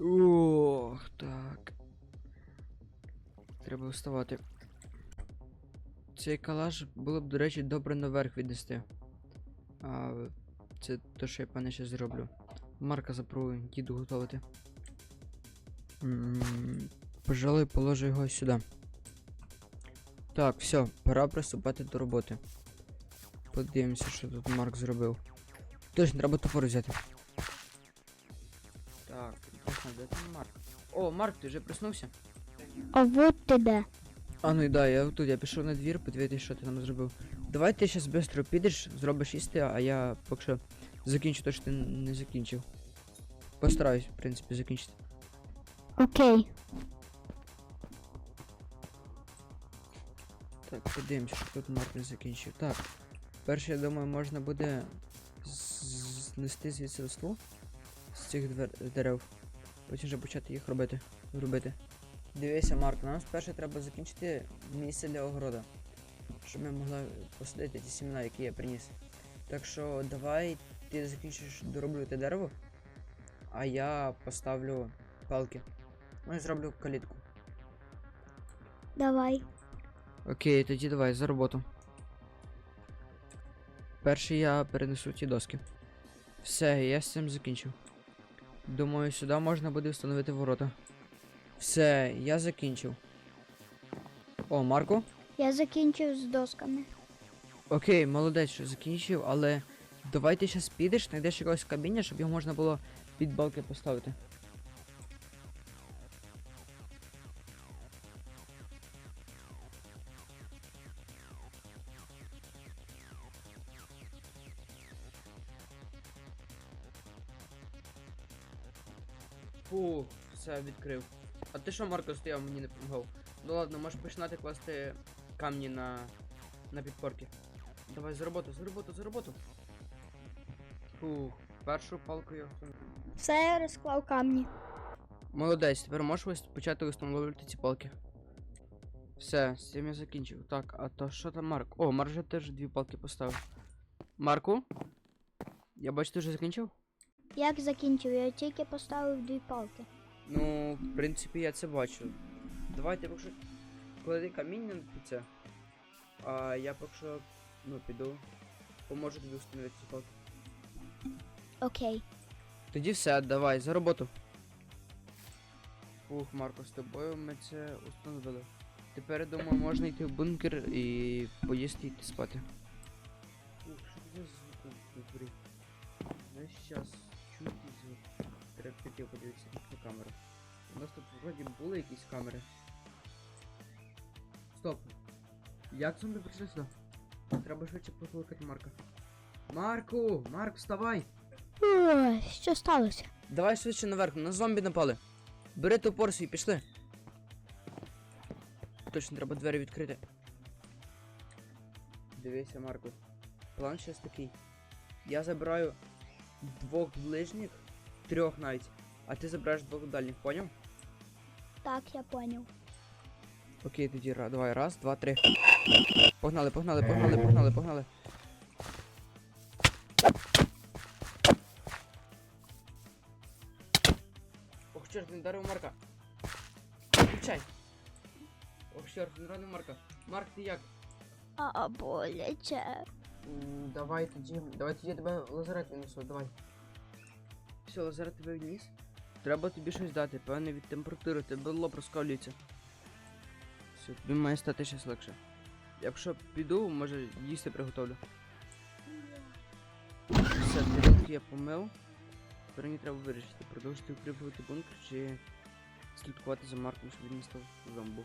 Ох, так. Треба вставати. Цей калаш було б, до речі, добре наверх віднести. А це те, що я пане ще зроблю. Марка запробую, їду готувати. Пожалуй, положу його сюди. Так, все, пора приступати до роботи. Подивимося, що тут Марк зробив. Точно, треба топор взяти. Точно, де там Марк? О, Марк, ти вже проснувся? А вот ти де. А ну і да, я тут, я пішов на двір, подивитися, що ти там зробив. Давай ти зараз швидко підеш, зробиш їсти, а я поки що закінчу те, що ти не закінчив. Постараюсь, в принципі, закінчити. Окей. Так, подивимося, що тут Марк не закінчив. Так. Перше, я думаю, можна буде знести звідси весло з цих дерев. Потім вже почати їх робити. робити. Дивися, Марк, нам спершу треба закінчити місце для огорода. Щоб ми могли посадити ті сімена, які я приніс. Так що давай ти закінчиш дороблювати дерево, а я поставлю палки. Ну і зроблю калітку. Давай. Окей, тоді давай за роботу. Перший я перенесу ті доски. Все, я з цим закінчив. Думаю, сюди можна буде встановити ворота. Все, я закінчив. О, Марко? Я закінчив з досками. Окей, молодець, що закінчив, але давай ти зараз підеш, знайдеш якогось каміння, щоб його можна було під балки поставити. Фу, все відкрив. А ти що, Марко, стояв, мені не допомагав? Ну ладно, можеш починати класти камні на, на підпорки. Давай за роботу, за роботу, за роботу. Фух, першу палку я. Все я розклав камні. Молодець, тепер можеш почати встановлювати ці палки. Все, з цим я закінчив. Так, а то що там Марк? О, Марк вже теж дві палки поставив. Марку? Я бачу, ти вже закінчив? Як закінчив? Я тільки поставив дві палки. Ну, в принципі, я це бачу. Давайте поки що клади каміння під це. А я поки що ну, піду. Поможу тобі встановити ці палки. Окей. Тоді все, давай, за роботу. Ух, Марко, з тобою ми це установили. Тепер, я думаю, можна йти в бункер і поїсти йти спати. Ух, що це за звук на чути звук. Піти подивитися на камеру. У нас тут вроді були якісь камери. Стоп. Як зомбі прийшли сюди? Треба швидше покликати Марка. Марку! Марк, вставай! Ой, що сталося? Давай швидше наверх, на зомбі напали. Бери топор свій, пішли. Точно треба двері відкрити. Дивися, Марко. План щас такий. Я забираю двох ближніх, трьох навіть, а ти забираєш двох дальніх, поняв? Так, я поняв. Окей, тоді ра- давай, раз, два, три. Погнали, погнали, погнали, погнали, погнали. Ох, чорт, не дарив Марка. Включай. Ох, чорт, не ранив Марка. Марк, ти як? А, боляче. М, Давай тоді, давай тоді я тебе лазарет віднесу, давай. Все, лазарет тебе відніс. Треба тобі щось дати, певне від температури, тебе лоб розкалюється. Все, тобі має стати щось легше. Якщо піду, може їсти приготовлю. Все, тарілки я помив. Тепер мені треба вирішити, продовжити укріплювати бункер чи слідкувати за Марком, щоб він не став зомбу.